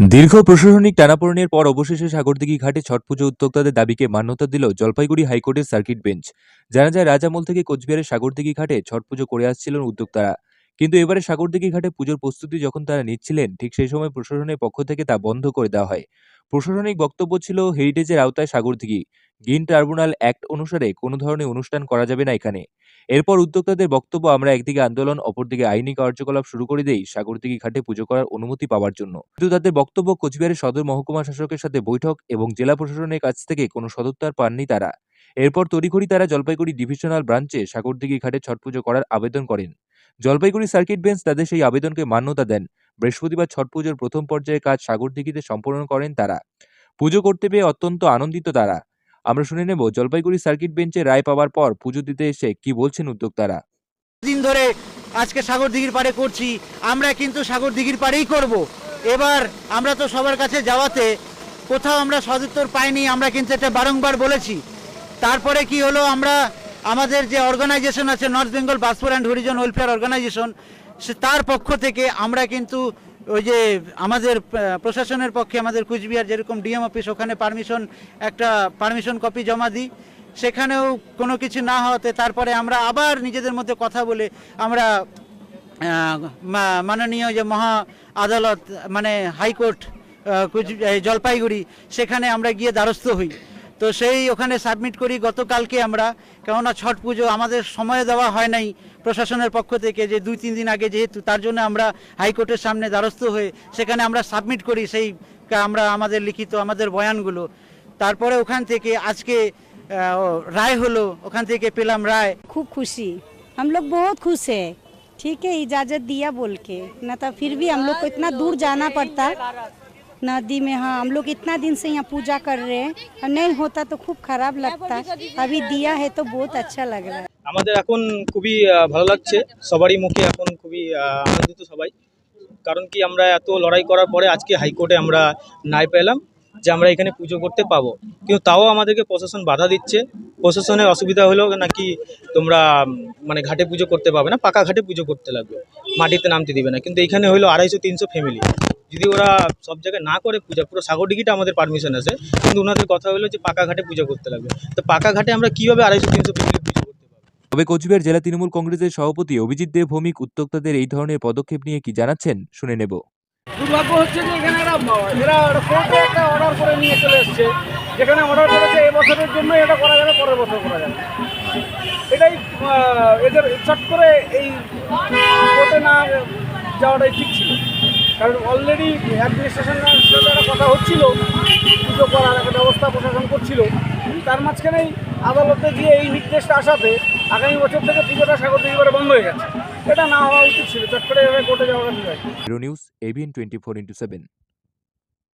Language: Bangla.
দীর্ঘ প্রশাসনিক টানাপোড়েনের পর অবশেষে সাগরদিঘি ঘাটে ছট পুজো উদ্যোক্তাদের দাবিকে মান্যতা দিল জলপাইগুড়ি হাইকোর্টের সার্কিট বেঞ্চ। জানা যায় রাজামল থেকে কোচবিহারের সাগরদিঘি ঘাটে ছট পুজো করে আসছিলেন উদ্যোক্তারা। কিন্তু এবারে সাগরদিঘি ঘাটে পুজোর প্রস্তুতি যখন তারা নিচ্ছিলেন, ঠিক সেই সময় প্রশাসনের পক্ষ থেকে তা বন্ধ করে দেওয়া হয়। প্রশাসনিক বক্তব্য ছিল হেরিটেজের আওতায় সাগরদিঘি গ্রিন ট্রাইব্যুনাল অ্যাক্ট অনুসারে কোনো ধরনের অনুষ্ঠান করা যাবে না এখানে। এরপর উদ্যোক্তাদের বক্তব্য, আমরা একদিকে আন্দোলন, অপরদিকে আইনি কার্যকলাপ শুরু করে দেই সাগরদিঘি ঘাটে পুজো করার অনুমতি পাওয়ার জন্য। কিন্তু তাদের বক্তব্য, কোচবিহারের সদর মহকুমা শাসকের সাথে বৈঠক এবং জেলা প্রশাসনের কাছ থেকে কোনো সদুত্তর পাননি তারা। এরপর তড়িঘড়ি তারা জলপাইগুড়ি ডিভিশনাল ব্রাঞ্চে সাগরদিঘি ঘাটে ছট পুজো করার আবেদন করেন। জলপাইগুড়ি সার্কিট বেঞ্চ তাদের সেই আবেদনকে মান্যতা দেন। বৃহস্পতিবার ছট পুজোর প্রথম পর্যায়ে কাজ সাগরদিঘিতে সম্পন্ন করেন তারা। পুজো করতে পেয়ে অত্যন্ত আনন্দিত তারা। আমরা শুনে নেব, জলপাইগুড়ি সার্কিট বেঞ্চে রায় পাওয়ার পর পুজো দিতে এসে কি বলছেন উদ্যোক্তারা? দিন ধরে আজকে সাগর দিঘির পাড়ে করছি, আমরা কিন্তু সাগর দিঘির পাড়েই করব। এবার আমরা তো সবার কাছে যাওয়াতে কোথাও আমরা সদুত্তর পাইনি, আমরা কিন্তু এটা বারংবার বলেছি। তারপরে কি হলো, আমরা আমাদের যে অর্গানাইজেশন আছে North Bengal Baspur and Harijan welfare organisation সে তার পক্ষ থেকে আমরা কিন্তু ওই যে আমাদের প্রশাসনের পক্ষে আমাদের কুচবিহার যেরকম ডিএম অফিস, ওখানে পারমিশন, একটা পারমিশন কপি জমা দিই। সেখানেও কোনো কিছু না হওয়াতে তারপরে আমরা আবার নিজেদের মধ্যে কথা বলে আমরা মাননীয় যে মহা আদালত মানে হাইকোর্ট জলপাইগুড়ি, সেখানে আমরা গিয়ে দ্বারস্থ হই। তো সেই ওখানে সাবমিট করি গতকালকে আমরা কেননা ছট পুজো আমাদের সময় দেওয়া হয় নাই প্রশাসনের পক্ষ থেকে যে দুই তিন দিন আগে যেহেতু তার জন্য আমরা হাইকোর্টের সামনে দ্বারস্থ হয়ে সেখানে আমরা সাবমিট করি সেই আমরা আমাদের লিখিত আমাদের বয়ানগুলো তারপরে ওখান থেকে আজকে আহ, রায় হলো ওখান থেকে পেলাম রায় खूब खुशी हम लोग बहुत खुश है ठीक है इजाज़त दिया बोल के न तो फिर भी हम लोग को इतना दूर जाना पड़ता नदी में हाँ हम लोग इतना दिन से यहाँ पूजा कर रहे हैं और नहीं होता तो खूब खराब लगता अभी दिया है तो बहुत अच्छा लग रहा है আমাদের এখন খুবই আহ, ভালো লাগছে সবারই মুখে এখন খুবই আহ, আনন্দিত সবাই কারণ কি আমরা এত লড়াই করার পরে আজকে হাইকোর্টে আমরা নাই পেলাম যে আমরা এখানে পুজো করতে পাবো কিন্তু তাও আমাদেরকে প্রশাসন বাধা দিচ্ছে প্রশাসনের অসুবিধা হলো নাকি তোমরা উম, মানে ঘাটে পুজো করতে পাবে না পাকা ঘাটে পুজো করতে লাগবে মাটিতে নামতে দিবে না কিন্তু এখানে হলো আড়াইশো তিনশো ফ্যামিলি যদি ওরা সব জায়গায় না করে পূজা পুরো সাগরডিগিটা আমাদের পারমিশন আছে কিন্তু ওনাদের কথা হলো যে পাকা ঘাটে পুজো করতে লাগবে। তো পাকা ঘাটে আমরা কীভাবে আড়াইশো তিনশো ফ্যামিলি পুজো করতে পারব? তবে কোচবিহার জেলা তৃণমূল কংগ্রেসের সভাপতি অভিজিৎ দেব ভৌমিক উদ্যোক্তাদের এই ধরনের পদক্ষেপ নিয়ে কি জানাচ্ছেন শুনে নেব। দুর্ভাগ্য হচ্ছে যে এখানে এরা এরা একটা অর্ডার করে নিয়ে চলে এসছে। যেখানে অর্ডার করেছে এই বছরের জন্য এটা করা যাবে পরের বছর করা যাবে। এটাই এদের চট করে এই কোর্টে না যাওয়াটাই ঠিক কারণ অলরেডি অ্যাডমিনিস্ট্রেশনের সাথে একটা কথা হচ্ছিল, পুজো করার একটা ব্যবস্থা প্রশাসন করছিল। তার মাঝখানেই আদালতে গিয়ে এই নির্দেশটা আসাতে আগামী বছর থেকে পুজোটা স্বাগত করে বন্ধ হয়ে গেছে। এটা না হওয়া উচিত ছিল, চট করে কোর্টে যাওয়াটা news ABN twenty four into seven